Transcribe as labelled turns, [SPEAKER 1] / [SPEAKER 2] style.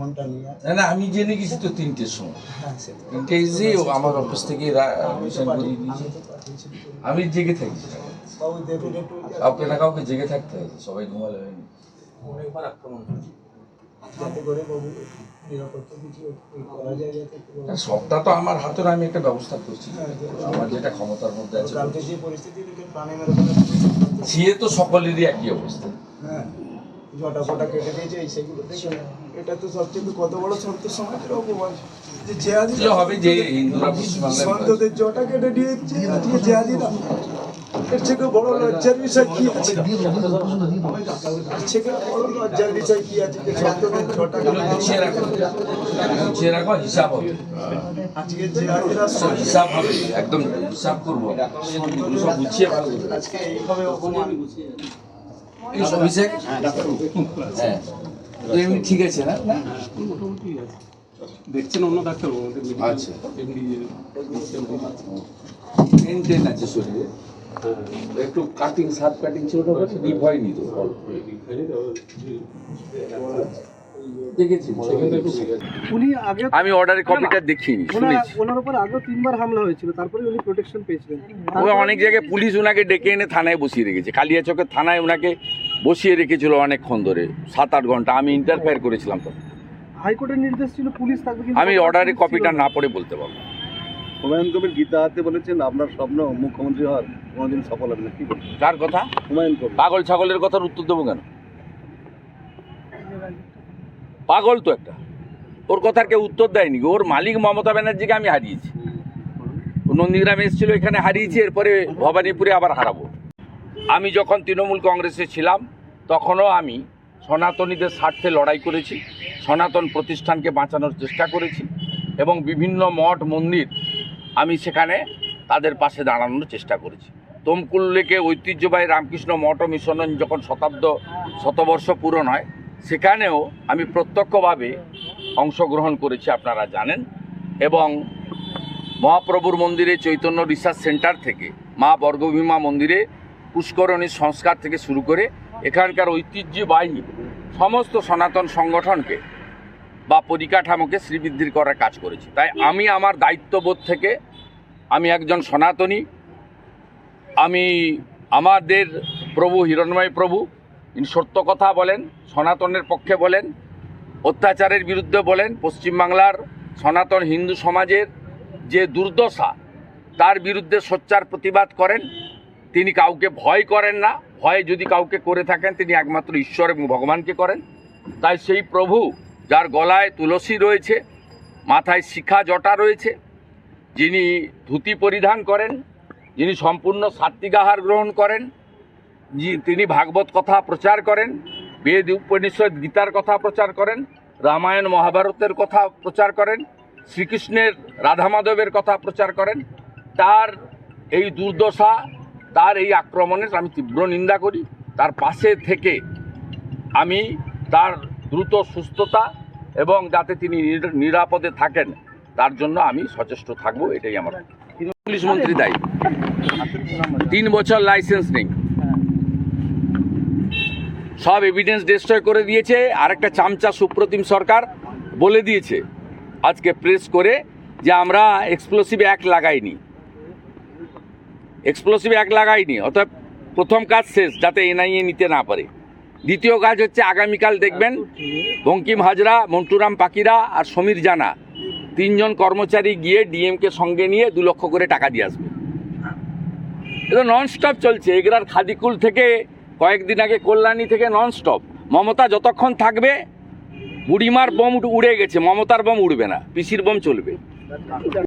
[SPEAKER 1] ফোনটা নিয়ে
[SPEAKER 2] না না আমি জেনে গেছি তো তিনটের সময়।
[SPEAKER 1] হ্যাঁ
[SPEAKER 2] তিনটে এসে আমার অফিস থেকে
[SPEAKER 1] আমি
[SPEAKER 2] জেগে থাকি। কাউকে না কাউকে জেগে থাকতে হয় সবাই ঘুমালে হয়নি
[SPEAKER 1] যাতে করে বাবু নিরাপত্তা কিছু করা যায় যাতে একটু বাবু-
[SPEAKER 2] না, সবটা তো আমার হাতের আমি একটা ব্যবস্থা করছি। আমার যেটা ক্ষমতার মধ্যে আছে
[SPEAKER 1] যে পরিস্থিতি দেখে প্রাণে মেরে ফেলে
[SPEAKER 2] সে তো সকলেরই একই অবস্থা।
[SPEAKER 1] হ্যাঁ জটা ফটা কেটে দিয়েছে এই সেগুলো দেখে এটা তো সবচেয়ে কত বড় সত্য সমাজের অপমান যে
[SPEAKER 2] হবে যে
[SPEAKER 1] সন্তদের জটা কেটে দিয়েছে আজকে জেহাদিরা। এর থেকে বড় লজ্জার বিষয় কি আছে? এর থেকে বড় লজ্জার বিষয় কি আছে যে সন্তদের জটা
[SPEAKER 2] গুছিয়ে রাখো। গুছিয়ে রাখো হিসাব হবে।
[SPEAKER 1] আজকে জেহাদিরা
[SPEAKER 2] হিসাব হবে একদম হিসাব করব। সব গুছিয়ে ভালো
[SPEAKER 1] আজকে এইভাবে অপমান।
[SPEAKER 2] এই সব হিসেব হ্যাঁ ঠিক আছে না? না?
[SPEAKER 3] দেখছেন অন্য ডাক্তার
[SPEAKER 2] আচ্ছা। মেনটেন আছে। শরীরে। একটু কাটিং সার্ভ কাটিং ছিল ওটা ডিপ হয়নি তো
[SPEAKER 4] আমি অর্ডারের কপিটা দেখিনি
[SPEAKER 5] ওনার উপর তিনবার হামলা হয়েছিল তারপরে উনি প্রোটেকশন পেয়েছিলেন।
[SPEAKER 4] ও অনেক জায়গায় পুলিশ ওনাকে ডেকে এনে থানায় বসিয়ে রেখেছে। কালিয়াচকের থানায় ওনাকে বসিয়ে রেখেছিল অনেকক্ষণ ধরে সাত আট ঘণ্টা। আমি ইন্টারফেয়ার করেছিলাম তো
[SPEAKER 5] হাইকোর্টের নির্দেশ ছিল পুলিশ থাকবে
[SPEAKER 4] আমি অর্ডারের কপিটা না। পড়ে বলতে পারব।
[SPEAKER 6] হুমায়ুন কবির গীতা হাতে বলেছেন আপনার স্বপ্ন মুখ্যমন্ত্রী হওয়ার কোনোদিন সফল হবে না। কি
[SPEAKER 4] কার কথা?
[SPEAKER 6] হুমায়ুন কবির।
[SPEAKER 4] পাগল ছাগলের কথার উত্তর দেবো কেন? পাগল তো একটা। ওর কথার কেউ উত্তর দেয়নি। ওর মালিক মমতা ব্যানার্জিকে আমি হারিয়েছি। ও নন্দীগ্রামে এসেছিল এখানে হারিয়েছি এরপরে ভবানীপুরে আবার হারাবো। আমি যখন তৃণমূল কংগ্রেসে ছিলাম, তখনও আমি সনাতনীদের স্বার্থে লড়াই করেছি, সনাতন প্রতিষ্ঠানকে বাঁচানোর চেষ্টা করেছি এবং বিভিন্ন মঠ, মন্দির আমি সেখানে তাদের পাশে দাঁড়ানোর চেষ্টা করেছি। তমকুল লেকে ঐতিহ্যবাহী রামকৃষ্ণ মঠ মিশন যখন শতাব্দ, শতবর্ষ পূরণ হয়, সেখানেও আমি প্রত্যক্ষভাবে অংশগ্রহণ করেছি, আপনারা জানেন। এবং মহাপ্রভুর মন্দিরে চৈতন্য রিসার্চ সেন্টার থেকে, মা বর্গভীমা মন্দিরে পুষ্করণী সংস্কার থেকে শুরু করে এখানকার ঐতিহ্যবাহী সমস্ত সনাতন সংগঠনকে বা পরিকাঠামোকে শ্রীবৃদ্ধির করার কাজ করেছি। তাই আমি আমার দায়িত্ববোধ থেকে আমি একজন সনাতনী, আমি আমাদের প্রভু হিরণময় প্রভু, ইনি সত্য কথা বলেন, সনাতনের পক্ষে বলেন, অত্যাচারের বিরুদ্ধে বলেন, পশ্চিমবাংলার সনাতন হিন্দু সমাজের যে দুর্দশা, তার বিরুদ্ধে সোচ্চার প্রতিবাদ করেন তিনি কাউকে ভয় করেন না। ভয় যদি কাউকে করে থাকেন, তিনি একমাত্র ঈশ্বর এবং ভগবানকে করেন। তাই সেই প্রভু, যার গলায় তুলসী রয়েছে, মাথায় শিখা জটা রয়েছে, যিনি ধুতি পরিধান করেন, যিনি সম্পূর্ণ সাত্বিক আহার গ্রহণ করেন তিনি ভাগবত কথা প্রচার করেন, বেদ, উপনিষদ, গীতার কথা প্রচার করেন, রামায়ণ, মহাভারতের কথা প্রচার করেন, শ্রীকৃষ্ণের রাধা মাধবের কথা প্রচার করেন। তার এই দুর্দশা তার এই আক্রমণের আমি তীব্র নিন্দা করি। তার পাশে থেকে আমি তার দ্রুত সুস্থতা এবং যাতে তিনি নির- নিরাপদে থাকেন তার জন্য আমি সচেষ্ট থাকব এটাই আমার পুলিশ মন্ত্রী দায়ী। তিন বছর লাইসেন্স নেই। সব এভিডেন্স ডিস্ট্রয় করে দিয়েছে। আরেকটা চামচা সুপ্রতিম সরকার বলে দিয়েছে। আজকে প্রেস করে যে আমরা এক্সপ্লোসিভ অ্যাক্ট লাগাইনি। এক্সপ্লোসিভ এক লাগাইনি অর্থাৎ প্রথম কাজ শেষ, যাতে এনআইএ নিতে না পারে। দ্বিতীয় কাজ হচ্ছে আগামীকাল দেখবেন বঙ্কিম হাজরা, মন্টুরাম পাকিরা আর সমীর জানা তিনজন কর্মচারী গিয়ে ডিএমকে সঙ্গে নিয়ে দু লক্ষ করে টাকা দিয়ে আসবে। এটা ননস্টপ চলছে। এগরার খাদিকুল থেকে কয়েকদিন আগে, কল্যাণী থেকে ননস্টপ মমতা যতক্ষণ থাকবে, বুড়িমার বোম উড়ে গেছে। মমতার বোম উড়বে না, পিসির বোম চলবে।